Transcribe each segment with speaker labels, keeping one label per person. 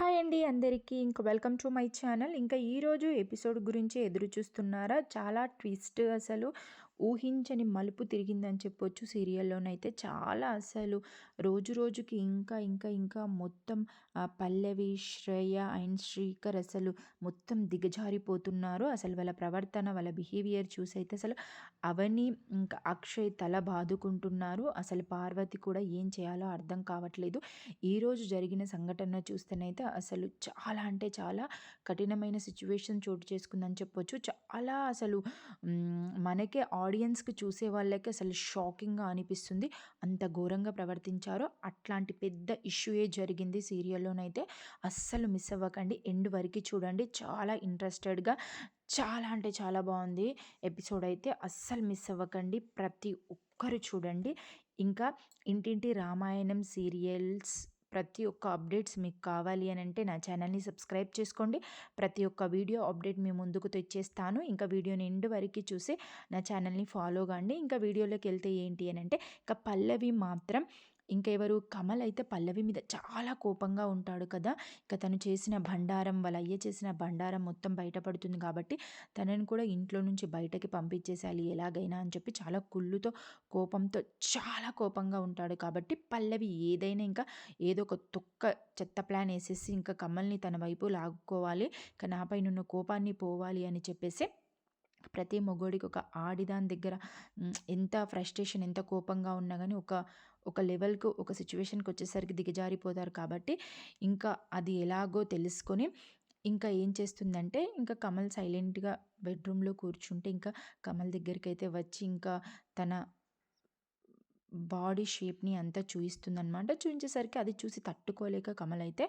Speaker 1: Hi అండి అందరికీ. ఇంకా వెల్కమ్ టు మై ఛానల్. ఇంకా ఈరోజు ఎపిసోడ్ గురించి ఎదురు చూస్తున్నారా? చాలా ట్విస్ట్ అసలు. ఊహించని మలుపు తిరిగిందని చెప్పొచ్చు సీరియల్లోనైతే. చాలా అసలు రోజు రోజుకి ఇంకా ఇంకా ఇంకా మొత్తం పల్లవి శ్రేయ అండ్ శ్రీకర్ అసలు మొత్తం దిగజారిపోతున్నారు. అసలు వాళ్ళ ప్రవర్తన వాళ్ళ బిహేవియర్ చూసి అయితే అసలు అవని ఇంకా అక్షయ్ తల బాదుకుంటున్నారు. అసలు పార్వతి కూడా ఏం చేయాలో అర్థం కావట్లేదు. ఈరోజు జరిగిన సంఘటన చూస్తేనైతే అసలు చాలా అంటే చాలా కఠినమైన సిచ్యువేషన్ చోటు చేసుకుందని చెప్పొచ్చు. చాలా అసలు మనకే ఆడియన్స్కి చూసే వాళ్ళకి అసలు షాకింగ్గా అనిపిస్తుంది. అంత ఘోరంగా ప్రవర్తించారో అట్లాంటి పెద్ద ఇష్యూయే జరిగింది సీరియల్లోనైతే. అస్సలు మిస్ అవ్వకండి. ఎండ్ వరకు చూడండి. చాలా ఇంట్రెస్టెడ్గా చాలా అంటే చాలా బాగుంది. ఎపిసోడ్ అయితే అస్సలు మిస్ అవ్వకండి. ప్రతి ఒక్కరు చూడండి. ఇంకా ఇంటింటి రామాయణం సీరియల్స్ ప్రతి ఒక్క అప్డేట్స్ మీకు కావాలి అని అంటే నా ఛానల్ని సబ్స్క్రైబ్ చేసుకోండి. ప్రతి ఒక్క వీడియో అప్డేట్ మీ ముందుకు తెచ్చేస్తాను. ఇంకా వీడియోని ఎండు వరకు చూసి నా ఛానల్ని ఫాలో కాండి. ఇంకా వీడియోలోకి వెళ్తే ఏంటి అని అంటే ఇంకా పల్లవి మాత్రం ఇంకెవరు? కమల్ అయితే పల్లవి మీద చాలా కోపంగా ఉంటాడు కదా! ఇక తను చేసిన భండారం వాళ్ళ అయ్య చేసిన భండారం మొత్తం బయటపడుతుంది కాబట్టి తనని కూడా ఇంట్లో నుంచి బయటకి పంపించేసేయాలి ఎలాగైనా అని చెప్పి చాలా కుళ్ళుతో కోపంతో చాలా కోపంగా ఉంటాడు కాబట్టి పల్లవి ఏదైనా ఇంకా ఏదో ఒక తొక్క చెత్త ప్లాన్ వేసేసి ఇంకా కమల్ని తన వైపు లాగుకోవాలి ఇక నాపై నున్న కోపాన్ని పోవాలి అని చెప్పేసి ప్రతి మొగోడికి ఒక ఆడిదాని దగ్గర ఎంత ఫ్రస్ట్రేషన్ ఎంత కోపంగా ఉన్నా కానీ ఒక ఒక లెవెల్కు ఒక సిచ్యువేషన్కి వచ్చేసరికి దిగజారిపోతారు కాబట్టి ఇంకా అది ఎలాగో తెలుసుకొని ఇంకా ఏం చేస్తుందంటే ఇంకా కమల్ సైలెంట్గా బెడ్రూమ్లో కూర్చుంటే ఇంకా కమల్ దగ్గరికి అయితే వచ్చి ఇంకా తన బాడీ షేప్ని అంతా చూయిస్తుందనమాట చూపించేసరికి అది చూసి తట్టుకోలేక కమల్ అయితే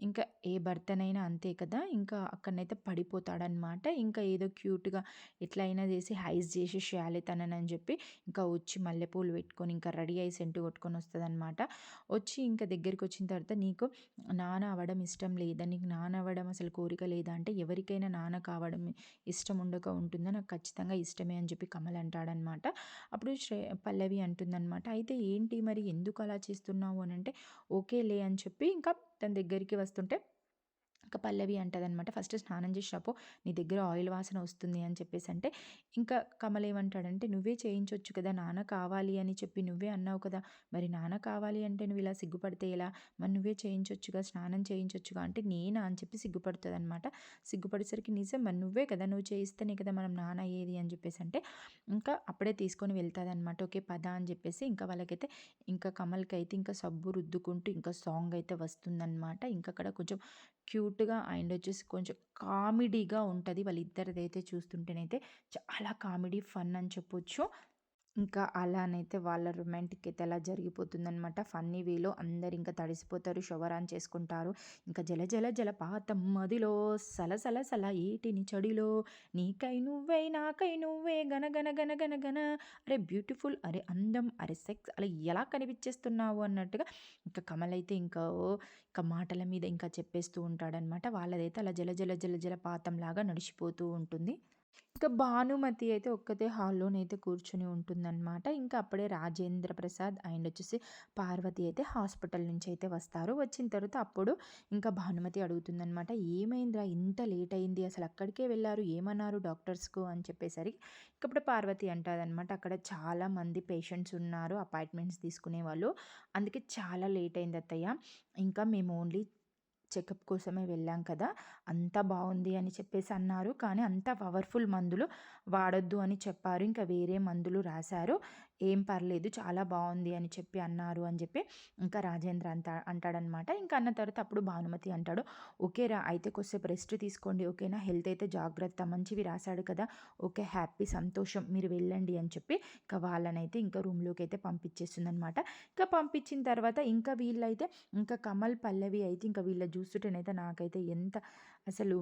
Speaker 1: ఇంకా ఏ భర్తనైనా అంతే కదా ఇంకా అక్కడనైతే పడిపోతాడనమాట ఇంకా ఏదో క్యూట్గా ఎట్లయినా చేసి హైస్ చేసి చేయాలి తనని చెప్పి ఇంకా వచ్చి మల్లెపూలు పెట్టుకొని ఇంకా రెడీ అయ్యి సెంటు కొట్టుకొని వస్తుందన్నమాట. వచ్చి ఇంకా దగ్గరికి వచ్చిన తర్వాత నీకు నాన్న అవ్వడం ఇష్టం లేదా? నీకు నాన్న అవ్వడం అసలు కోరిక లేదా? అంటే ఎవరికైనా నాన్న కావడం ఇష్టం ఉండక ఉంటుందో? నాకు ఖచ్చితంగా ఇష్టమే అని చెప్పి కమల్ అంటాడనమాట అప్పుడు శ్రే పల్లవి అంటుందన్నమాట అనమాట. అయితే ఏంటి మరి? ఎందుకు అలా చేస్తున్నావు? అని అంటే ఓకేలే అని చెప్పి ఇంకా తన దగ్గరికి వస్తుంటే ఇంకా పల్లవి అంటదనమాట ఫస్ట్ స్నానం చేసి రాపో నీ దగ్గర ఆయిల్ వాసన వస్తుంది అని చెప్పేసి అంటే ఇంకా కమల్ ఏమంటాడంటే నువ్వే చేయించవచ్చు కదా నాన్న కావాలి అని చెప్పి నువ్వే అన్నావు కదా మరి నాన్న కావాలి అంటే నువ్వు ఇలా సిగ్గుపడితే ఎలా? మరి నువ్వే చేయించవచ్చుగా స్నానం చేయించవచ్చుగా అంటే నేనా అని చెప్పి సిగ్గుపడుతుంది అనమాట సిగ్గుపడేసరికి నిజం మరి నువ్వే కదా నువ్వు చేయిస్తేనే కదా మనం నాన్న ఏది అని చెప్పేసి అంటే ఇంకా అప్పుడే తీసుకొని వెళ్తుంది అనమాట ఓకే పద అని చెప్పేసి ఇంకా వాళ్ళకైతే ఇంకా కమల్కి అయితే ఇంకా సబ్బు రుద్దుకుంటూ ఇంకా సాంగ్ అయితే వస్తుందన్నమాట. ఇంకా అక్కడ కొంచెం క్యూట్ క్యూట్గా అండ్ వచ్చేసి కొంచెం కామెడీగా ఉంటుంది. వాళ్ళిద్దరిదైతే చూస్తుంటేనైతే చాలా కామెడీ ఫన్ అని చెప్పొచ్చు. ఇంకా అలానైతే వాళ్ళ రొమాంటిక్ అయితే అలా జరిగిపోతుందనమాట ఫన్నీ వేలో అందరు ఇంకా తడిసిపోతారు షవరాన్ చేసుకుంటారు. ఇంకా జల జల జలపాతం మదిలో సలసల సల ఏటిని చడిలో నీకై నువ్వే నాకై నువ్వే గన గన గన గన గన అరే బ్యూటిఫుల్ అరే అందం అరే సెక్స్ అలా ఎలా కనిపించేస్తున్నావు అన్నట్టుగా ఇంకా కమల్ అయితే ఇంకా ఇంకా మాటల మీద ఇంకా చెప్పేస్తూ ఉంటాడనమాట వాళ్ళదైతే అలా జల జల జల జలపాతం లాగా నడిచిపోతూ ఉంటుంది. ఇంకా భానుమతి అయితే ఒక్కతే హాల్లోనైతే కూర్చుని ఉంటుందన్నమాట. ఇంకా అప్పుడే రాజేంద్ర ప్రసాద్ అండ్ వచ్చేసి పార్వతి అయితే హాస్పిటల్ నుంచి అయితే వస్తారు. వచ్చిన తర్వాత అప్పుడు ఇంకా భానుమతి అడుగుతుందనమాట ఏమైందిరా? ఇంత లేట్ అయింది. అసలు అక్కడికే వెళ్ళారు? ఏమన్నారు డాక్టర్స్కు? అని చెప్పేసరికి ఇప్పుడు పార్వతి అంటారనమాట అక్కడ చాలా మంది పేషెంట్స్ ఉన్నారు అపాయింట్మెంట్స్ తీసుకునే వాళ్ళు అందుకే చాలా లేట్ అయింది అత్తయ్య. ఇంకా మేము ఓన్లీ చెకప్ కోసమే వెళ్ళాం కదా అంత బాగుంది అని చెప్పేసి అన్నారు. కానీ అంత పవర్ఫుల్ మందులు వాడొద్దు అని చెప్పారు. ఇంకా వేరే మందులు రాశారు. ఏం పర్లేదు చాలా బాగుంది అని చెప్పి అన్నారు అని చెప్పి ఇంకా రాజేంద్ర అంత అంటాడనమాట. ఇంకా అన్న తర్వాత అప్పుడు భానుమతి అంటాడు ఓకేరా అయితే కొద్దిసేపు రెస్ట్ తీసుకోండి ఓకేనా? హెల్త్ అయితే జాగ్రత్త మంచివి రాశాడు కదా. ఓకే హ్యాపీ సంతోషం మీరు వెళ్ళండి అని చెప్పి ఇంకా వాళ్ళనైతే ఇంకా రూమ్లోకి అయితే పంపించేస్తుంది అనమాట ఇంకా పంపించిన తర్వాత ఇంకా వీళ్ళైతే ఇంకా కమల్ పల్లవి అయితే ఇంకా వీళ్ళ చూస్తుంటేనైతే నాకైతే ఎంత అసలు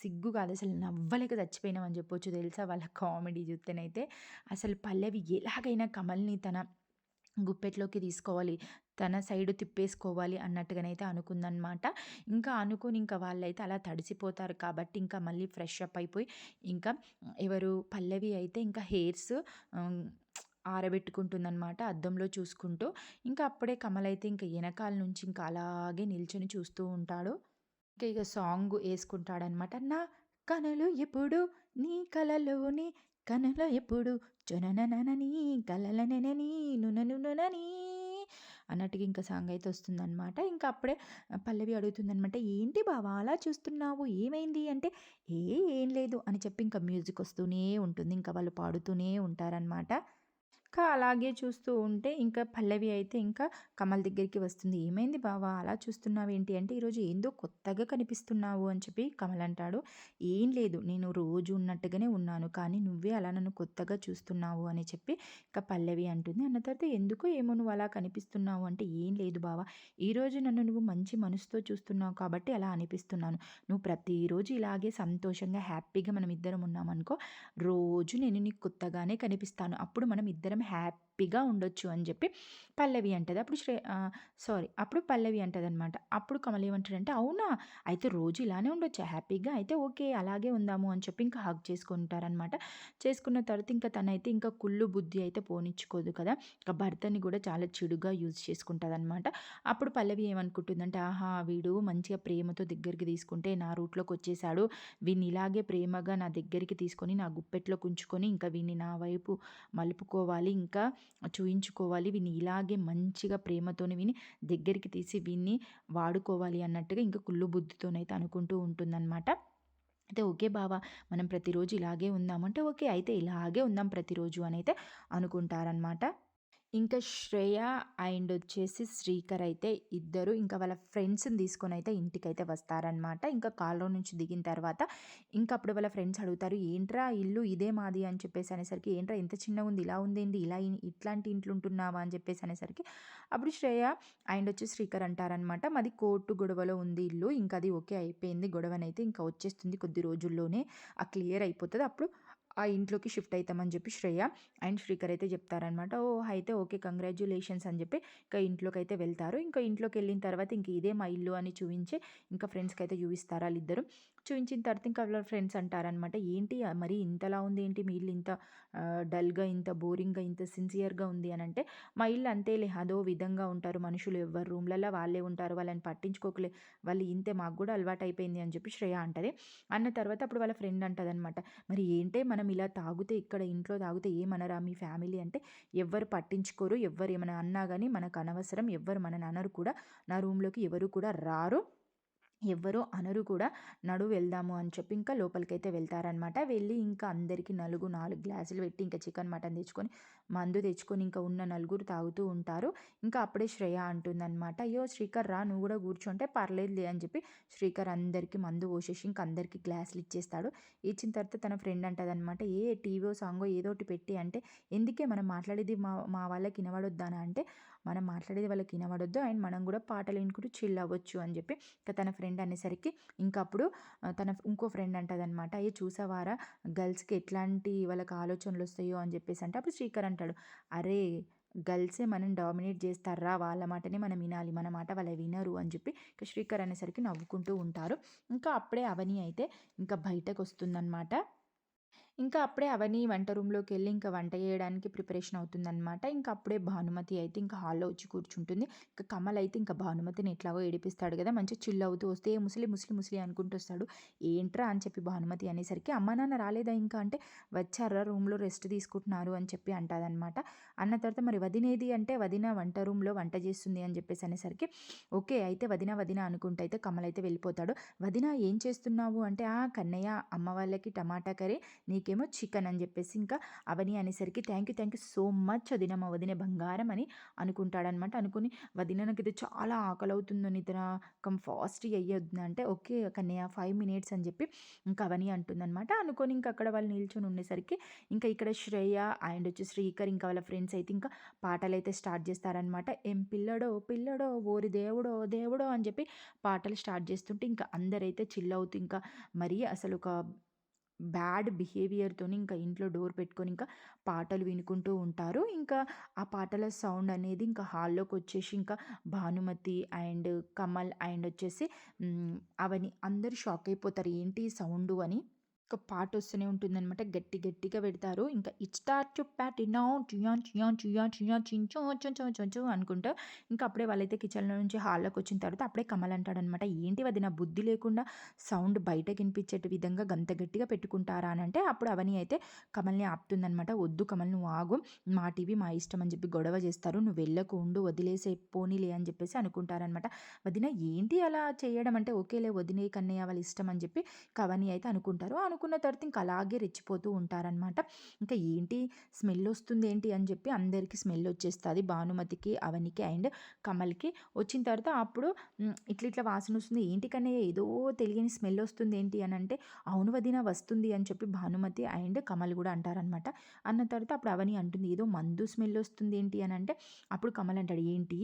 Speaker 1: సిగ్గు కాదు. అసలు నవ్వలేక చచ్చిపోయినామని చెప్పొచ్చు తెలుసా వాళ్ళ కామెడీ చూస్తేనైతే. అసలు పల్లవి ఎలాగైనా కమల్ని తన గుప్పెట్లోకి తీసుకోవాలి తన సైడ్ తిప్పేసుకోవాలి అన్నట్టుగానైతే అనుకుందనమాట ఇంకా అనుకుని ఇంకా వాళ్ళైతే అలా తడిసిపోతారు కాబట్టి ఇంకా మళ్ళీ ఫ్రెష్ అప్ అయిపోయి ఇంకా ఎవరు పల్లవి అయితే ఇంకా హెయిర్స్ ఆరబెట్టుకుంటుందన్నమాట అద్దంలో చూసుకుంటూ ఇంకా అప్పుడే కమల్ అయితే ఇంకా వెనకాల నుంచి ఇంకా అలాగే నిల్చొని చూస్తూ ఉంటాడు ఇంకా ఇక సాంగ్ వేసుకుంటాడనమాట నా కనులు ఎప్పుడు నీ కలలోని కనుల ఎప్పుడు చొనననననీ కలలనననీ నుననునననీ అన్నట్టుగా ఇంకా సాంగ్ అయితే వస్తుందనమాట. ఇంకా అప్పుడే పల్లవి అడుగుతుందనమాట. "ఏంటి బావా అలా చూస్తున్నావు? ఏమైంది?" అంటే, "ఏ ఏం లేదు" అని చెప్పి ఇంకా మ్యూజిక్ వస్తూనే ఉంటుంది. ఇంకా వాళ్ళు పాడుతూనే ఉంటారనమాట. ఇంకా అలాగే చూస్తూ ఉంటే ఇంకా పల్లవి అయితే ఇంకా కమల్ దగ్గరికి వస్తుంది. "ఏమైంది బావా అలా చూస్తున్నావు ఏంటి అంటే, "ఈరోజు ఏందో కొత్తగా కనిపిస్తున్నావు" అని చెప్పి కమల్ అంటాడు. "ఏం లేదు నేను రోజు ఉన్నట్టుగానే ఉన్నాను. కానీ నువ్వే అలా నన్ను కొత్తగా చూస్తున్నావు" అని చెప్పి ఇంకా పల్లవి అంటుంది. అన్న తర్వాత "ఎందుకో ఏమో నువ్వు అలా కనిపిస్తున్నావు" అంటే, "ఏం లేదు బావా ఈరోజు నన్ను నువ్వు మంచి మనసుతో చూస్తున్నావు కాబట్టి అలా అనిపిస్తున్నాను. నువ్వు ప్రతిరోజు ఇలాగే సంతోషంగా, హ్యాపీగా మనం ఇద్దరం ఉన్నామనుకో రోజు నేను నీకు కొత్తగానే కనిపిస్తాను. అప్పుడు మనం ఇద్దరం happy హ్యాపీగా ఉండొచ్చు" అని చెప్పి పల్లవి అంటది. అప్పుడు శ్రే సారీ అప్పుడు పల్లవి అంటదనమాట. అప్పుడు కమల్ ఏమంటాడంటే, "అవునా! అయితే రోజు ఇలానే ఉండొచ్చు హ్యాపీగా? అయితే ఓకే. అలాగే ఉందాము" అని చెప్పి ఇంకా హగ్ చేసుకుంటారనమాట. చేసుకున్న తర్వాత ఇంకా తనైతే ఇంకా కుళ్ళు బుద్ధి అయితే పోనిచ్చుకోదు కదా! ఇంకా భర్తని కూడా చాలా చెడుగా యూజ్ చేసుకుంటదనమాట. అప్పుడు పల్లవి ఏమనుకుంటుందంటే, ఆహా! వీడు మంచిగా ప్రేమతో దగ్గరికి తీసుకుంటే నా రూట్‌లోకి వచ్చేసాడు. వీని ఇలాగే ప్రేమగా నా దగ్గరికి తీసుకొని నా గుప్పెట్లో ఉంచుకొని ఇంకా వీని నా వైపు మలుపుకోవాలి. ఇంకా చూయించుకోవాలి. వీడిని ఇలాగే మంచిగా ప్రేమతోని విని దగ్గరికి తీసి వీడిని వాడుకోవాలి అన్నట్టుగా ఇంకా కుళ్ళు బుద్ధితోనైతే అనుకుంటూ ఉంటుందన్నమాట అయితే ఓకే బావ మనం ప్రతిరోజు ఇలాగే ఉందామంటే ఓకే. అయితే ఇలాగే ఉందాం ప్రతిరోజు అని అయితే అనుకుంటారనమాట. ఇంకా శ్రేయ అండ్ వచ్చేసి శ్రీకర్ అయితే ఇద్దరు ఇంకా వాళ్ళ ఫ్రెండ్స్‌ని తీసుకొని అయితే ఇంటికైతే వస్తారనమాట. ఇంకా కాల్లో నుంచి దిగిన తర్వాత ఇంకా అప్పుడు వాళ్ళ ఫ్రెండ్స్ అడుగుతారు. "ఏంట్రా ఇల్లు ఇదే మాది" అని చెప్పేసి అనేసరికి, "ఏంట్రా ఇంత చిన్నగుంది ఇలా ఉందేంటి? ఇలా ఇట్లాంటి ఇంట్లో ఉంటున్నావా?" అని చెప్పేసి అనేసరికి అప్పుడు శ్రేయ అండ్ వచ్చి శ్రీకర్ అంటారనమాట. "మాది కోర్టు గొడవలో ఉంది ఇల్లు. ఇంకా అది ఓకే అయిపోయింది. గొడవనైతే ఇంకా వచ్చేస్తుంది కొద్ది రోజుల్లోనే. ఆ క్లియర్ అయిపోతుంది అప్పుడు ఆ ఇంట్లోకి షిఫ్ట్ అవుతామని చెప్పి శ్రేయ అండ్ శ్రీకర్ అయితే చెప్తారనమాట. ఓహ్! అయితే ఓకే. కంగ్రాచ్యులేషన్స్ అని చెప్పి ఇంకా ఇంట్లోకి అయితే వెళ్తారు. ఇంకా ఇంట్లోకి వెళ్ళిన తర్వాత ఇంక ఇదే మా ఇల్లు అని చూపించే ఇంకా ఫ్రెండ్స్కి అయితే చూపిస్తారు వాళ్ళిద్దరు చూపించిన తర్వాత ఇంకా వాళ్ళ ఫ్రెండ్స్ అంటారనమాట. "ఏంటి మరి ఇంతలా ఉంది ఏంటి మీ ఇల్లు ఇంత డల్‌గా, ఇంత బోరింగ్‌గా, ఇంత సిన్సియర్‌గా ఉంది" అని అంటే "మా ఇల్లు అంతేలే అదో విధంగా ఉంటారు మనుషులు. ఎవరు రూమ్లలో వాళ్ళే ఉంటారు. వాళ్ళని పట్టించుకోకలే వాళ్ళు ఇంతే మాకు కూడా అలవాటు అయిపోయింది అని చెప్పి శ్రేయ అంటది. అన్న తర్వాత అప్పుడు వాళ్ళ ఫ్రెండ్ అంటదనమాట. "మరి ఏంటే మనం ఇలా తాగితే ఇక్కడ ఇంట్లో తాగితే ఏమనరా మీ ఫ్యామిలీ" అంటే, "ఎవ్వరు పట్టించుకోరు. ఎవ్వరు ఏమైనా అన్నా కానీ మనకు అనవసరం. ఎవ్వరు మనని అనరు కూడా. నా రూమ్‌లోకి ఎవరు కూడా రారు. ఎవ్వరు అనరు కూడా. నడు వెళ్దాము" అని చెప్పి ఇంకా లోపలికైతే వెళ్తారనమాట. వెళ్ళి ఇంకా అందరికీ నలుగు నాలుగు గ్లాసులు పెట్టి ఇంకా చికెన్, మటన్ తెచ్చుకొని మందు తెచ్చుకొని ఇంకా ఉన్న నలుగురు తాగుతూ ఉంటారు. ఇంకా అప్పుడే శ్రేయ అంటుందనమాట. "అయ్యో! శ్రీకర్ రా నువ్వు కూడా కూర్చుంటే "పర్లేదులే" అని చెప్పి శ్రీకర్ అందరికీ మందు పోసేసి ఇంకా అందరికీ గ్లాసులు ఇచ్చేస్తాడు. ఇచ్చిన తర్వాత తన ఫ్రెండ్ అంటదనమాట. "ఏ టీవీ సాంగో ఏదోటి పెట్టి" అంటే, "ఎందుకే మనం మాట్లాడేది మా మా వాళ్ళకి వినబడొద్దానా" అంటే, "మనం మాట్లాడేది వాళ్ళకి వినబడొద్దు. అండ్ మనం కూడా పాటలు వినుకుంటూ చిల్ అవ్వచ్చు" అని చెప్పి ఇంకా తన ఫ్రెండ్ అనేసరికి ఇంకప్పుడు తన ఇంకో ఫ్రెండ్ అంటదనమాట. "ఏ చూసావారా గర్ల్స్‌కి ఎట్లాంటి వాళ్ళకి ఆలోచనలు వస్తాయో" అని చెప్పేసి అంటే, అప్పుడు శ్రీకర్ అంటాడు. "అరే! గర్ల్సే మనం డామినేట్ చేస్తార్రా. వాళ్ళ మాటనే మనం వినాలి. మన మాట వాళ్ళు వినరు" అని చెప్పి ఇక శ్రీకర్ అనేసరికి నవ్వుకుంటూ ఉంటారు. ఇంకా అప్పుడే అవని అయితే ఇంకా బయటకొస్తుందనమాట. ఇంకా అప్పుడే అవన్నీ వంట రూమ్లోకి వెళ్ళి ఇంకా వంట చేయడానికి ప్రిపరేషన్ అవుతుందనమాట. ఇంకా అప్పుడే భానుమతి అయితే ఇంకా హాల్‌లో వచ్చి కూర్చుంటుంది. ఇంకా కమల్ అయితే ఇంకా భానుమతిని ఎట్లాగో ఏడిపిస్తాడు కదా! మంచిగా చిల్ అవుతూ వస్తే, "ఏ ముసలి, ముసలి, ముసలి" అనుకుంటూ వస్తాడు. "ఏంట్రా" అని చెప్పి భానుమతి అనేసరికి, "అమ్మ, నాన్న రాలేదా ఇంకా" అంటే, "వచ్చార్రా రూమ్‌లో రెస్ట్ తీసుకుంటున్నారు" అని చెప్పి అంటాదనమాట. అన్న తర్వాత మరి వదినేది అంటే, "వదిన వంట రూమ్‌లో వంట చేస్తుంది" అని చెప్పేసి అనేసరికి, "ఓకే. అయితే వదిన, వదిన" అనుకుంటే అయితే కమల్ అయితే వెళ్ళిపోతాడు. "వదిన ఏం చేస్తున్నావు" అంటే, "ఆ! కన్నయ్య అమ్మ వాళ్ళకి టమాటా కర్రీ, నీ నీకేమో చికెన్" అని చెప్పేసి ఇంకా అవని అనేసరికి, "thank you, thank you so much వదిన. మా వదిన బంగారం" అని అనుకుంటాడనమాట. అనుకుని "వదిన నాకైతే చాలా ఆకలవుతుంది వదిన. కమ్ ఫాస్ట్‌గా ఎయ్యి అంటే, "ఓకే కన్నయ్య ఫైవ్ మినిట్స్" అని చెప్పి ఇంకా అవని అంటుందనమాట. అనుకోని ఇంకా అక్కడ వాళ్ళు నిల్చొని ఉండేసరికి ఇంకా ఇక్కడ శ్రేయ అండ్ వచ్చి శ్రీకర్ ఇంకా వాళ్ళ ఫ్రెండ్స్ అయితే ఇంకా పాటలు అయితే స్టార్ట్ చేస్తారనమాట. "ఏం పిల్లడో పిల్లడో ఓరి దేవుడో దేవుడో" అని చెప్పి పాటలు స్టార్ట్ చేస్తుంటే ఇంకా అందరైతే చిల్ అవుతూ ఇంకా మరీ అసలు ఒక బ్యాడ్ బిహేవియర్తో ఇంకా ఇంట్లో డోర్ పెట్టుకొని ఇంకా పాటలు వినుకుంటూ ఉంటారు. ఇంకా ఆ పాటల సౌండ్ అనేది ఇంకా హాల్లోకి వచ్చేసి ఇంకా భానుమతి అండ్ కమల్ అండ్ వచ్చేసి అవన్నీ అవని అందరూ షాక్ అయిపోతారు. ఏంటి సౌండు అని. ఒక పాట వస్తూనే ఉంటుందనమాట. గట్టి గట్టిగా పెడతారు. ఇంకా ఇట్ ప్యాట్ నౌ చియాన్ చియాన్ చియాన్ చియాన్ చించో చో చో అనుకుంటా ఇంకా అప్పుడే వాళ్ళైతే కిచెన్‌లో నుంచి హాల్లోకి వచ్చిన తర్వాత అప్పుడే కమల్ అంటాడనమాట. "ఏంటి వదిన బుద్ధి లేకుండా సౌండ్ బయట వినిపించేట విధంగా గంత గట్టిగా పెట్టుకుంటారా?" అని అంటే అప్పుడు అవని అయితే కమల్‌ని ఆపుతుందనమాట. "వద్దు కమల్ నువ్వు ఆగు. మా టీవీ మా ఇష్టం" అని చెప్పి గొడవ చేస్తారు. "నువ్వు వెళ్ళకు ఉండు వదిలేసే పోనీలే" అని చెప్పేసి అనుకుంటారనమాట. వదిన ఏంటి అలా చేయడం అంటే ఓకేలే వదినేయి కన్నయ్య వాళ్ళ ఇష్టం అని చెప్పి కవని అయితే అనుకుంటారు. అనుకున్న తర్వాత ఇంకా అలాగే రెచ్చిపోతూ ఉంటారనమాట. ఇంకా ఏంటి స్మెల్ వస్తుంది ఏంటి అని చెప్పి అందరికీ స్మెల్ వచ్చేస్తుంది భానుమతికి, అవనికి అండ్ కమల్‌కి. వచ్చిన తర్వాత అప్పుడు ఇట్లా ఇట్లా వాసన వస్తుంది. ఏంటి కన్నయ్య ఏదో తెలియని స్మెల్ వస్తుంది ఏంటి అని అంటే, అవును వదిన వస్తుంది అని చెప్పి భానుమతి అండ్ కమల్ కూడా అంటారనమాట. అన్న తర్వాత అప్పుడు అవని అంటుంది ఏదో మందు స్మెల్ వస్తుంది ఏంటి అని అంటే, అప్పుడు కమల్ అంటాడు ఏంటి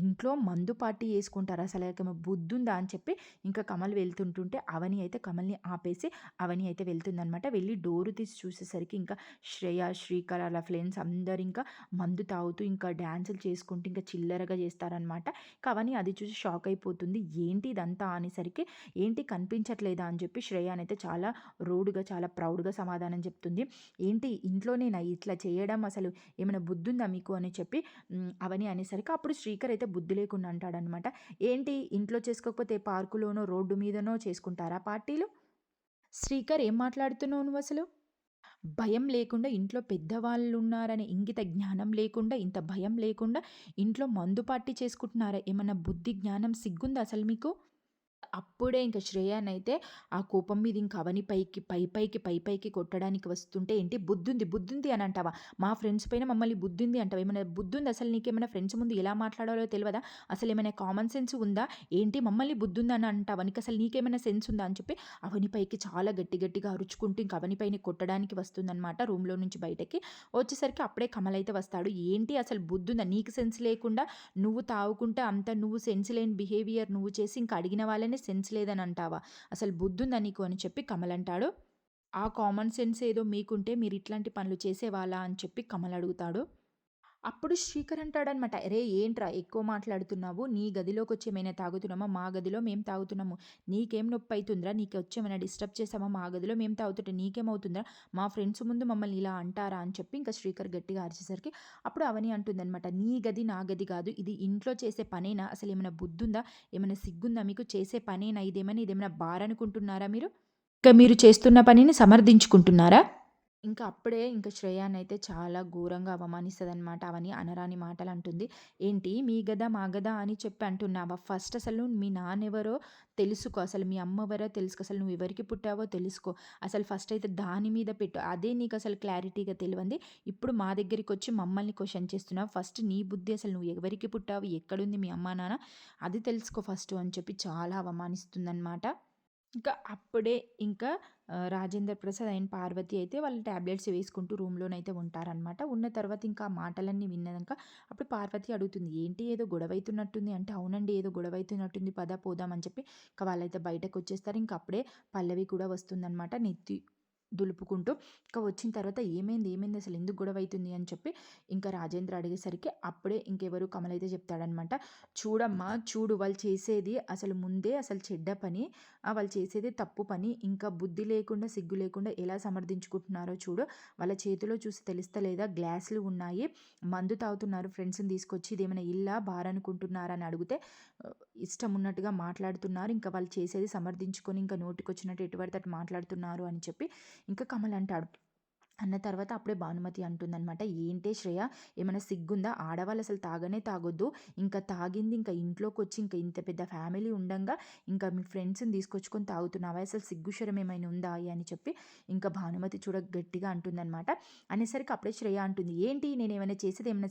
Speaker 1: ఇంట్లో మందు పార్టీ చేసుకుంటారా అసలు బుద్ధుందా అని చెప్పి ఇంకా కమల్ వెళ్తుంటుంటే అవని అయితే కమల్‌ని ఆపేసి అవని అయితే వెళ్తుందనమాట. వెళ్ళి డోర్ తీసి చూసేసరికి ఇంకా శ్రేయ, శ్రీకర్ అలా ఫ్రెండ్స్ అందరు ఇంకా మందు తాగుతూ ఇంకా డ్యాన్సులు చేసుకుంటూ ఇంకా చిల్లరగా చేస్తారనమాట. ఇంక అవని అది చూసి షాక్ అయిపోతుంది. ఏంటి ఇదంతా అనేసరికి ఏంటి కనిపించట్లేదా అని చెప్పి శ్రేయానైతే చాలా రూడ్‌గా చాలా ప్రౌడ్‌గా సమాధానం చెప్తుంది. ఏంటి ఇంట్లోనేనా ఇట్లా చేయడం అసలు ఏమైనా బుద్ధి ఉందా మీకు అని చెప్పి అవని అనేసరికి అప్పుడు శ్రీకర్ అయితే బుద్ధి లేకుండా అంటాడనమాట. ఏంటి ఇంట్లో చేసుకోకపోతే పార్కులోనో, రోడ్డు మీదనో చేసుకుంటారా పార్టీలు? శ్రీకర్ ఏం మాట్లాడుతున్నావు అసలు భయం లేకుండా ఇంట్లో పెద్దవాళ్ళున్నారనే ఇంగిత జ్ఞానం లేకుండా, ఇంత భయం లేకుండా ఇంట్లో మందు పార్టీ చేసుకుంటున్నారా? ఏమన్నా బుద్ధి, జ్ఞానం సిగ్గుందా అసలు మీకు? అప్పుడే ఇంక శ్రేయానైతే ఆ కోపం మీద ఇంక అవని పైకి పై పైకి పై పైకి కొట్టడానికి వస్తుంటే ఏంటి బుద్ధుంది బుద్ధుంది అని అంటావా? మా ఫ్రెండ్స్ పైన మమ్మల్ని బుద్ధుంది అంటావా? ఏమైనా బుద్ధుంది అసలు నీకేమైనా ఫ్రెండ్స్ ముందు ఎలా మాట్లాడాలో తెలియదు అసలు ఏమైనా కామన్ సెన్స్ ఉందా? ఏంటి మమ్మల్ని బుద్ధుందని అంటావా? నీకసలు నీకేమైనా సెన్స్ ఉందా? అని చెప్పి అవని పైకి చాలా గట్టి గట్టిగా అరుచుకుంటూ ఇంక అవని పైన కొట్టడానికి వస్తుందనమాట రూమ్‌లో నుంచి బయటకి. వచ్చేసరికి అప్పుడే కమల్ అయితే వస్తాడు. ఏంటి అసలు బుద్ధుందా? నీకు సెన్స్ లేకుండా నువ్వు తాగుకుంటే అంత నువ్వు సెన్స్ లేని బిహేవియర్ నువ్వు చేసి ఇంక అడిగిన వాళ్ళని సెన్స్ లేదని అంటావా? అసలు బుద్ధుందా నీకు అని చెప్పి కమల్ అంటాడు. ఆ కామన్ సెన్స్ ఏదో మీకుంటే మీరు ఇట్లాంటి పనులు చేసేవాళ్ళా అని చెప్పి కమల్ అడుగుతాడు. అప్పుడు శ్రీకర్ అంటాడనమాట. రే ఏంట్రా ఎక్కువ మాట్లాడుతున్నావు? నీ గదిలోకి ఏమైనా తాగుతున్నామా? మా గదిలో మేము తాగుతున్నాము. నీకేం నొప్పి అవుతుందిరా నీకు వచ్చేమైనా డిస్టర్బ్ చేశామా? మా గదిలో మేము తాగుతుంటే నీకేమవుతుందిరా? మా ఫ్రెండ్స్ ముందు మమ్మల్ని ఇలా అంటారా?" అని చెప్పి ఇంకా శ్రీకర్ గట్టిగా అరిచేసరికి అప్పుడు అవని అంటుందనమాట. "నీ గది నా గది కాదు. ఇది ఇంట్లో చేసే పనేనా? అసలు ఏమైనా బుద్ధుందా? ఏమైనా సిగ్గుందా మీకు? చేసే పనేనా ఇదేమైనా? ఇదేమైనా బార్ అనుకుంటున్నారా మీరు? ఇక మీరు చేస్తున్న పనిని సమర్థించుకుంటున్నారా?" ఇంకా అప్పుడే ఇంకా శ్రేయాన్ని అయితే చాలా ఘోరంగా అవమానిస్తుందన్నమాట అవని అనరాని మాటలు అంటుంది "ఏంటి మీ గదా, మా గదా అని చెప్పి అంటున్నావా? ఫస్ట్ అసలు మీ నాన్నెవరో తెలుసుకో. అసలు మీ అమ్మెవరో తెలుసుకో. అసలు నువ్వు ఎవరికి పుట్టావో తెలుసుకో. అసలు ఫస్ట్ అయితే దాని మీద పెట్టు. అదే నీకు అసలు క్లారిటీగా తెలవంది. ఇప్పుడు మా దగ్గరికి వచ్చి మమ్మల్ని క్వశ్చన్ చేస్తున్నావు. ఫస్ట్ నీ బుద్ధి అసలు నువ్వు ఎవరికి పుట్టావు? ఎక్కడుంది మీ అమ్మ నాన్న? అది తెలుసుకో ఫస్ట్ అని చెప్పి చాలా అవమానిస్తుందన్నమాట ఇంకా అప్పుడే ఇంకా రాజేంద్ర ప్రసాద్ అండ్ పార్వతి అయితే వాళ్ళు టాబ్లెట్స్ వేసుకుంటూ రూమ్‌లోనైతే ఉంటారనమాట. ఉన్న తర్వాత ఇంకా ఆ మాటలన్నీ విన్నాక అప్పుడు పార్వతి అడుగుతుంది. "ఏంటి ఏదో గొడవైతున్నట్టుంది" అంటే, "అవునండి ఏదో గొడవైతున్నట్టుంది పద పోదాం" అని చెప్పి ఇంకా వాళ్ళైతే బయటకు వచ్చేస్తారు ఇంకా అప్పుడే పల్లవి కూడా వస్తుందన్నమాట నెత్తి దులుపుకుంటూ. ఇంకా వచ్చిన తర్వాత "ఏమైంది? ఏమైంది? అసలు ఎందుకు గొడవ అవుతుంది అని చెప్పి ఇంకా రాజేంద్ర అడిగేసరికి అప్పుడే ఇంకెవరు కమల్ అయితే చెప్తాడనమాట. "చూడమ్మా చూడు వాళ్ళు చేసేది అసలు ముందే అసలు చెడ్డ పని. వాళ్ళు చేసేది తప్పు పని. ఇంకా బుద్ధి లేకుండా, సిగ్గు లేకుండా ఎలా సమర్థించుకుంటున్నారో చూడు. వాళ్ళ చేతిలో చూసి తెలుస్తలేదా? గ్లాసులు ఉన్నాయి. మందు తాగుతున్నారు ఫ్రెండ్స్‌ని తీసుకొచ్చి. ఇదేమైనా ఇల్లా? బారనుకుంటున్నారా అని అడిగితే ఇష్టం ఉన్నట్టుగా మాట్లాడుతున్నారు. ఇంకా వాళ్ళు చేసేది సమర్థించుకొని ఇంకా నోటికొచ్చినట్టు వచ్చినట్టు ఎటువంటి అటు మాట్లాడుతున్నారు అని చెప్పి ఇంకా కమల్ అంటాడు. అన్న తర్వాత అప్పుడే భానుమతి అంటుందనమాట. "ఏంటే శ్రేయ ఏమైనా సిగ్గుందా? ఆడవాళ్ళు అసలు తాగనే తాగొద్దు. ఇంకా తాగింది ఇంకా ఇంట్లోకి వచ్చి ఇంకా ఇంత పెద్ద ఫ్యామిలీ ఉండంగా ఇంకా మీ ఫ్రెండ్స్‌ని తీసుకొచ్చుకొని తాగుతున్నావా? అసలు సిగ్గు, ఏమైనా ఉందా?" అని చెప్పి ఇంకా భానుమతి చూడ గట్టిగా అంటుందన్నమాట అనేసరికి అప్పుడే శ్రేయ అంటుంది. "ఏంటి నేను ఏమైనా చేసేది ఏమైనా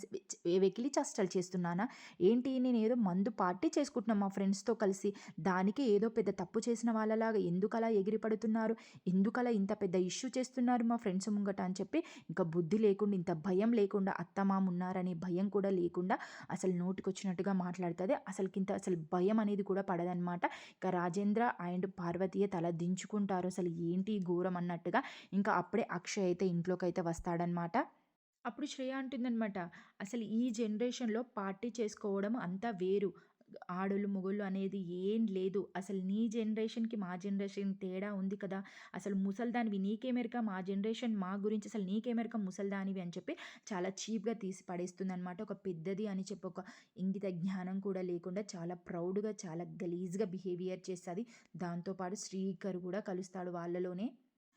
Speaker 1: వెకిలి చేష్టలు చేస్తున్నానా? ఏంటి నేను ఏదో మందు పార్టీ చేసుకుంటున్నాను మా ఫ్రెండ్స్‌తో కలిసి. దానికి ఏదో పెద్ద తప్పు చేసిన వాళ్ళలాగా ఎందుకలా ఎగిరిపడుతున్నారు ఎందుకలా ఇంత పెద్ద ఇష్యూ చేస్తున్నారు మా ఫ్రెండ్స్ ముంగట?" అని చెప్పి ఇంకా బుద్ధి లేకుండా, ఇంత భయం లేకుండా అత్తమామ ఉన్నారనే భయం కూడా లేకుండా అసలు నోటికొచ్చినట్టుగా మాట్లాడుతది. అసలకింత అసలు భయం అనేది కూడా పడదనమాట. ఇంకా రాజేంద్ర అండ్ పార్వతీయే తల దించుకుంటారు. అసలు ఏంటి ఘోరం అన్నట్టుగా. ఇంకా అప్పుడే అక్షయ్ అయితే ఇంట్లోకి అయితే వస్తాడనమాట. అప్పుడు శ్రేయ అంటుందనమాట. "అసలు ఈ జనరేషన్‌లో పార్టీ చేసుకోవడం అంతా వేరు. ఆడోళ్ళు, మొగోళ్ళు అనేది ఏం లేదు. అసలు నీ జనరేషన్‌కి, మా జనరేషన్ తేడా ఉంది కదా! అసలు ముసల్దానివి నీకేమెరక మా జనరేషన్ మా గురించి అసలు నీకేమెరక ముసల్దానివి అని చెప్పి చాలా చీప్‌గా తీసి పడేస్తుంది అనమాట ఒక పెద్దది అని చెప్పి ఒక ఇంగిత జ్ఞానం కూడా లేకుండా చాలా ప్రౌడ్‌గా, చాలా గలీజ్‌గా బిహేవియర్ చేస్తుంది దాంతో పాటు శ్రీకర్ కూడా కలుస్తాడు వాళ్ళలోనే.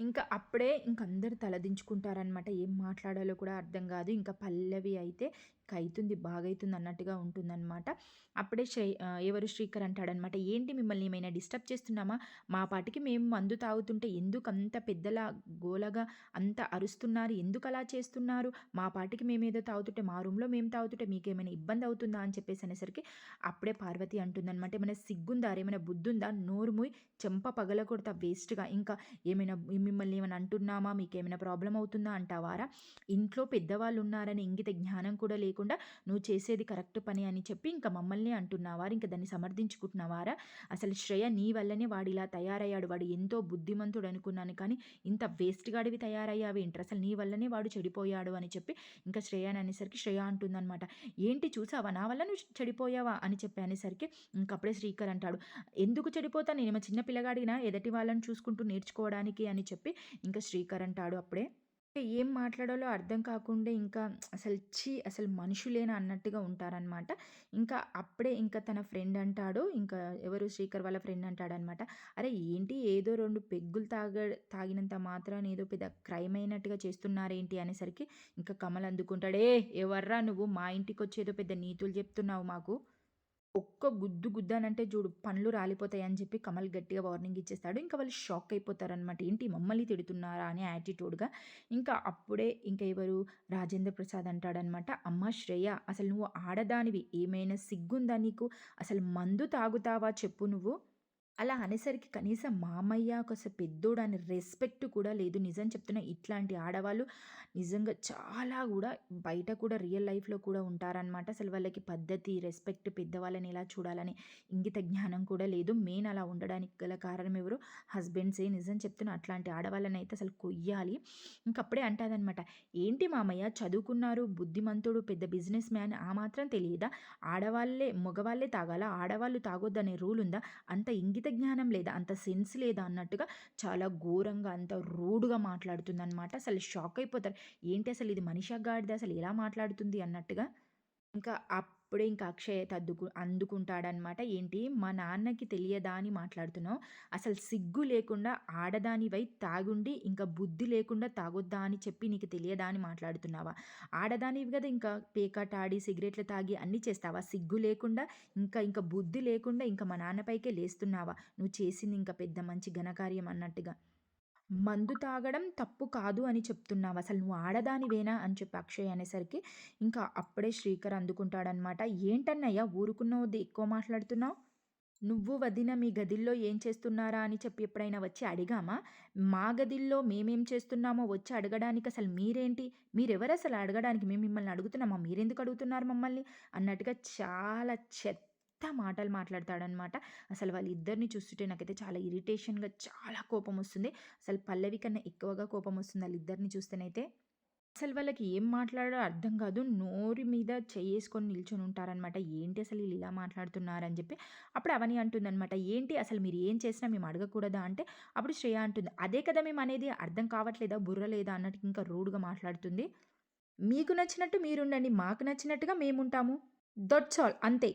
Speaker 1: ఇంకా అప్పుడే ఇంక తలదించుకుంటారనమాట. ఏం మాట్లాడాలో కూడా అర్థం కాదు ఇంకా పల్లవి అయితే ఇక అయితుంది బాగైతుంది అన్నట్టుగా ఉంటుందనమాట. అప్పుడే శ్రీ ఎవరు శ్రీకర్ అంటాడనమాట. "ఏంటి మిమ్మల్ని ఏమైనా డిస్టర్బ్ చేస్తున్నామా? మా పాటికి మేము మందు తాగుతుంటే ఎందుకంత పెద్దలా గోలగా అంత అరుస్తున్నారు? ఎందుకలా చేస్తున్నారు? మా పాటికి మేమేదో తాగుతుంటే మా రూమ్‌లో మేము తాగుతుంటే మీకేమైనా ఇబ్బంది అవుతుందా?" అని చెప్పేసి అనేసరికి అప్పుడే పార్వతి అంటుందనమాట. "ఏమైనా సిగ్గుందా? ఏమైనా బుద్ధుందా? నోరు మూయి చెంప పగలగొడతా వేస్ట్‌గా. ఇంకా ఏమైనా మిమ్మల్ని ఏమైనా అంటున్నామా? మీకేమైనా ప్రాబ్లం అవుతుందా అంటావారా? ఇంట్లో పెద్దవాళ్ళు ఉన్నారని ఇంగిత జ్ఞానం కూడా లేకుండా నువ్వు చేసేది కరెక్ట్ పని అని చెప్పి ఇంకా మమ్మల్ని అంటున్నావారు ఇంక దాన్ని సమర్థించుకుంటున్నావారా? అసలు శ్రేయ నీ వల్లనే వాడు ఇలా తయారయ్యాడు. వాడు ఎంతో బుద్ధిమంతుడు అనుకున్నాను కానీ ఇంత వేస్ట్గా గాడివి తయారయ్యావేంట్రా? అసలు నీ వల్లనే వాడు చెడిపోయాడు" అని చెప్పి ఇంకా శ్రేయని అనేసరికి శ్రేయ అంటుందనమాట. "ఏంటి చూసావా? నా వల్ల నువ్వు చెడిపోయావా?" అని చెప్పి అనేసరికి ఇంకప్పుడే శ్రీకర్ అంటాడు. "ఎందుకు చెడిపోతా? నేను చిన్న పిల్లగాడినా ఎదటి వాళ్ళని చూసుకుంటూ నేర్చుకోవడానికి" అని చెప్పి ఇంకా శ్రీకర్ అంటాడు అప్పుడే. ఏం మాట్లాడాలో అర్థం కాకుండా ఇంకా అసలు ఛీ! అసలు మనుషులేనా అన్నట్టుగా ఉంటారనమాట. ఇంకా అప్పుడే ఇంకా తన ఫ్రెండ్ అంటాడు. ఇంకా ఎవరు శ్రీకర్ వాళ్ళ ఫ్రెండ్ అంటాడనమాట. అరే ఏంటి ఏదో రెండు పెగ్గులు తాగ తాగినంత మాత్రాన ఏదో పెద్ద క్రైమ్ అయినట్టుగా చేస్తున్నారేంటి?" అనేసరికి ఇంకా కమల్ అందుకుంటాడు. "ఏయ్! ఎవర్రా నువ్వు? మా ఇంటికి వచ్చి ఏదో పెద్ద నీతులు చెప్తున్నావు మాకు. ఒక్క గుద్దు గుద్దానంటే చూడు పనులు రాలిపోతాయి" అని చెప్పి కమల్ గట్టిగా వార్నింగ్ ఇచ్చేస్తాడు. ఇంకా వాళ్ళు షాక్ అయిపోతారనమాట. ఏంటి మమ్మల్ని తిడుతున్నారా అనే యాటిట్యూడ్‌గా. ఇంకా అప్పుడే ఇంకా ఎవరు రాజేంద్ర ప్రసాద్ అంటాడనమాట. "అమ్మ శ్రేయ అసలు నువ్వు ఆడదానివి. ఏమైనా సిగ్గుందా నీకు? అసలు మందు తాగుతావా చెప్పు నువ్వు?" అలా అనేసరికి కనీసం మామయ్య కొంచెం పెద్దోడు అనే రెస్పెక్ట్ కూడా లేదు. నిజం చెప్తున్నా ఇట్లాంటి ఆడవాళ్ళు నిజంగా చాలా కూడా బయట కూడా రియల్ లైఫ్‌లో కూడా ఉంటారనమాట. అసలు వాళ్ళకి పద్ధతి, రెస్పెక్ట్ పెద్దవాళ్ళని ఎలా చూడాలని ఇంగిత జ్ఞానం కూడా లేదు. మెయిన్ అలా ఉండడానికి గల కారణం ఎవరు? హస్బెండ్సే. నిజం చెప్తున్నా అట్లాంటి ఆడవాళ్ళనైతే అసలు కొయ్యాలి. ఇంకప్పుడే అంటాదనమాట. "ఏంటి మామయ్య చదువుకున్నారు, బుద్ధిమంతుడు, పెద్ద బిజినెస్ మ్యాన్ ఆ మాత్రం తెలియదా ఆడవాళ్ళే మగవాళ్ళే తాగాలా? ఆడవాళ్ళు తాగొద్దనే రూల్ ఉందా? అంత ఇంగిత జ్ఞానం లేదా? అంత సెన్స్ లేదా?" అన్నట్టుగా చాలా ఘోరంగా అంత రూడ్‌గా మాట్లాడుతుందనమాట. అసలు షాక్ అయిపోతారు. ఏంటి అసలు ఇది మనిషా? గాడిద అసలు ఎలా మాట్లాడుతుంది అన్నట్టుగా. ఇంకా అప్పుడే ఇంకా అక్షయ్ తద్దుకు అందుకుంటాడనమాట. "ఏంటి మా నాన్నకి తెలియదా అని మాట్లాడుతున్నావు? అసలు సిగ్గు లేకుండా ఆడదానివై తాగుండి ఇంకా బుద్ధి లేకుండా తాగొద్దా అని చెప్పి నీకు తెలియదా అని మాట్లాడుతున్నావా? ఆడదానివి కదా ఇంకా పేకాట ఆడి, సిగరెట్లు తాగి అన్నీ చేస్తావా? సిగ్గు లేకుండా ఇంకా ఇంకా బుద్ధి లేకుండా ఇంకా మా నాన్నపైకే లేస్తున్నావా? నువ్వు చేసింది ఇంకా పెద్ద మంచి ఘనకార్యం" అన్నట్టుగా. "మందు తాగడం తప్పు కాదు అని చెప్తున్నావు అసలు నువ్వు ఆడదానివేనా?" అని చెప్పి అక్షయ్ అనేసరికి ఇంకా అప్పుడే శ్రీకర్ అందుకుంటాడనమాట. ఏంటన్నయ్యా ఊరుకున్న వద్ద ఎక్కువ మాట్లాడుతున్నావు? నువ్వు, వదిన మీ గదిల్లో ఏం చేస్తున్నారా అని చెప్పి ఎప్పుడైనా వచ్చి అడిగామా? మా గదిల్లో మేమేం చేస్తున్నామో వచ్చి అడగడానికి అసలు మీరేంటి? మీరెవరసలు అడగడానికి? మేము మిమ్మల్ని అడుగుతున్నామా? మీరెందుకు అడుగుతున్నారు మమ్మల్ని?" అన్నట్టుగా చాలా చెత్త మాటలు మాట్లాడతాడనమాట. అసలు వాళ్ళిద్దరిని చూస్తుంటే నాకైతే చాలా ఇరిటేషన్‌గా చాలా కోపం వస్తుంది అసలు పల్లవి కన్నా ఎక్కువగా కోపం వస్తుంది వాళ్ళిద్దరిని చూస్తేనైతే. అసలు వాళ్ళకి ఏం మాట్లాడో అర్థం కాదు. నోరు మీద చేసుకొని నిల్చొని ఉంటారనమాట. ఏంటి అసలు వీళ్ళు ఇలా మాట్లాడుతున్నారని చెప్పి. అప్పుడు అవని అంటుందనమాట. "ఏంటి అసలు మీరు ఏం చేసినా మేము అడగకూడదా?" అంటే అప్పుడు శ్రేయ అంటుంది. "అదే కదా మేము అనేది అర్థం కావట్లేదా? బుర్ర లేదా?" అన్నట్టు ఇంకా రూడ్‌గా మాట్లాడుతుంది. "మీకు నచ్చినట్టు మీరుండండి. మాకు నచ్చినట్టుగా మేముంటాము. దట్స్ ఆల్ అంతే."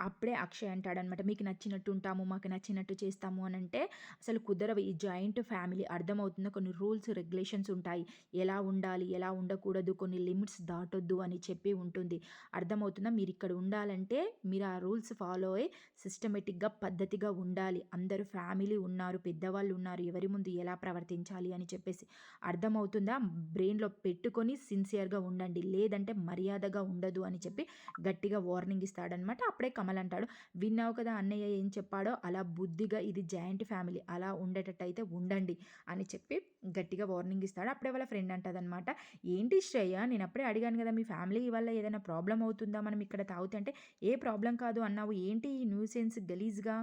Speaker 1: అప్పుడే అక్షయ్ అంటాడనమాట. "మీకు నచ్చినట్టు ఉంటాము. మాకు నచ్చినట్టు చేస్తాము" అని అంటే అసలు కుదరవు. ఈ జాయింట్ ఫ్యామిలీ అర్థమవుతుందో కొన్ని రూల్స్, రెగ్యులేషన్స్ ఉంటాయి. ఎలా ఉండాలి? ఎలా ఉండకూడదు? కొన్ని లిమిట్స్ దాటొద్దు అని చెప్పి ఉంటుంది. అర్థమవుతుందా? మీరు ఇక్కడ ఉండాలంటే మీరు ఆ రూల్స్ ఫాలో అయ్యి సిస్టమేటిక్‌గా, పద్ధతిగా ఉండాలి. అందరూ ఫ్యామిలీ ఉన్నారు. పెద్దవాళ్ళు ఉన్నారు. ఎవరి ముందు ఎలా ప్రవర్తించాలి అని చెప్పేసి. అర్థమవుతుందా? బ్రెయిన్‌లో పెట్టుకొని సిన్సియర్‌గా ఉండండి. లేదంటే మర్యాదగా ఉండదు అని చెప్పి గట్టిగా వార్నింగ్ ఇస్తాడనమాట. అప్పుడే కమల్ అంటాడు. "విన్నావు కదా అన్నయ్య ఏం చెప్పాడో? అలా బుద్ధిగా ఇది జాయింట్ ఫ్యామిలీ. అలా ఉండేటట్టయితే ఉండండి" అని చెప్పి గట్టిగా వార్నింగ్ ఇస్తాడు. అప్పుడే వాళ్ళ ఫ్రెండ్ అంటదనమాట. "ఏంటి శ్రేయ నేనప్పుడే అడిగాను కదా మీ ఫ్యామిలీ వల్ల ఏదైనా ప్రాబ్లం అవుతుందా మనం ఇక్కడ తాగుతుంటే?" "ఏ ప్రాబ్లం కాదు అన్నావు. ఏంటి ఈ న్యూసెన్స్ గలీజ్‌గా?"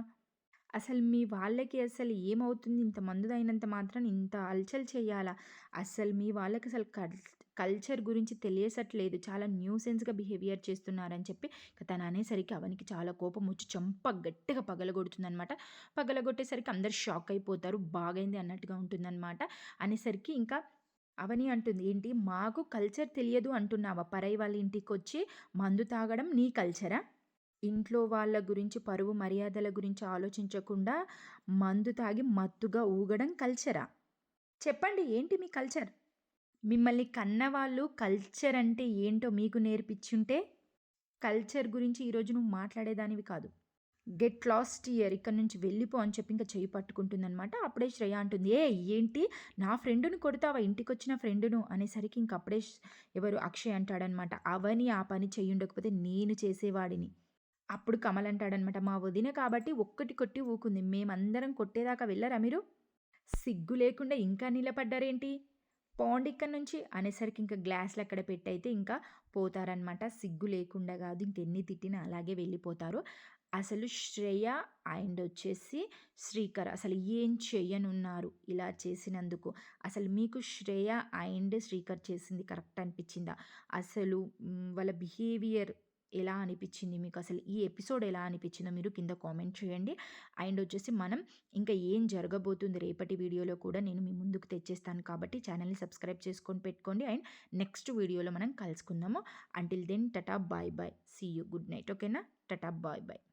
Speaker 1: అసలు మీ వాళ్ళకి అసలు ఏమవుతుంది ఇంత మందు మాత్రం ఇంత అల్చల్ చేయాలా? అసలు మీ వాళ్ళకి అసలు కట్ కల్చర్ గురించి తెలియసట్లేదు. చాలా న్యూసెన్స్‌గా బిహేవియర్ చేస్తున్నారని చెప్పి తను అనేసరికి అవనికి చాలా కోపం వచ్చి చంప గట్టిగా పగలగొడుతుందనమాట. పగలగొట్టేసరికి అందరూ షాక్ అయిపోతారు. బాగైంది అన్నట్టుగా ఉంటుందనమాట. అనేసరికి ఇంకా అవని అంటుంది, "ఏంటి మాకు కల్చర్ తెలియదు అంటున్నావా? పరై వాళ్ళ ఇంటికొచ్చి మందు తాగడం నీ కల్చరా? ఇంట్లో వాళ్ళ గురించి పరువు మర్యాదల గురించి ఆలోచించకుండా మందు తాగి మత్తుగా ఊగడం కల్చరా? చెప్పండి ఏంటి మీ కల్చర్? మిమ్మల్ని కన్నవాళ్ళు కల్చర్ అంటే ఏంటో మీకు నేర్పించుంటే కల్చర్ గురించి ఈరోజు నువ్వు మాట్లాడేదానివి కాదు. గెట్ లాస్ట్ ఇయర్ ఇక్కడ నుంచి వెళ్ళిపో అని చెప్పి ఇంకా చేయి పట్టుకుంటుందనమాట. అప్పుడే శ్రేయ అంటుంది, ఏ ఏంటి నా ఫ్రెండును కొడతావా? ఇంటికొచ్చిన ఫ్రెండును అనేసరికి ఇంక అప్పుడే ఎవరు అక్షయ్ అంటాడనమాట, "అవని ఆ పని చెయ్యుండకపోతే నేను చేసేవాడిని." అప్పుడు కమల్ అంటాడనమాట, "మా వదిన కాబట్టి ఒక్కటి కొట్టి ఊకుంది. మేమందరం కొట్టేదాకా వెళ్ళరా మీరు? సిగ్గు లేకుండా ఇంకా నిలబడ్డారేంటి? పాండ్ ఇక్కడ నుంచి" అనేసరికి ఇంకా గ్లాసులు అక్కడ పెట్టయితే ఇంకా పోతారనమాట. సిగ్గు లేకుండా కాదు ఇంకెన్ని తిట్టినా అలాగే వెళ్ళిపోతారు. అసలు శ్రేయ అండ్ వచ్చేసి శ్రీకర్ అసలు ఏం చేయనున్నారు ఇలా చేసినందుకు? అసలు మీకు శ్రేయ అండ్ శ్రీకర్ చేసింది కరెక్ట్ అనిపించిందా? అసలు వాళ్ళ బిహేవియర్ ఎలా అనిపించింది మీకు? అసలు ఈ ఎపిసోడ్ ఎలా అనిపించిందో మీరు కింద కామెంట్ చేయండి. అండ్ వచ్చేసి మనం ఇంకా ఏం జరగబోతుంది రేపటి వీడియోలో కూడా నేను మీ ముందుకు తెచ్చేస్తాను కాబట్టి ఛానల్‌ని సబ్స్క్రైబ్ చేసుకొని పెట్టుకోండి. అండ్ నెక్స్ట్ వీడియోలో మనం కలుసుకుందాము. Until then tata bye bye. See you. Good night. ఓకేనా? Tata bye bye.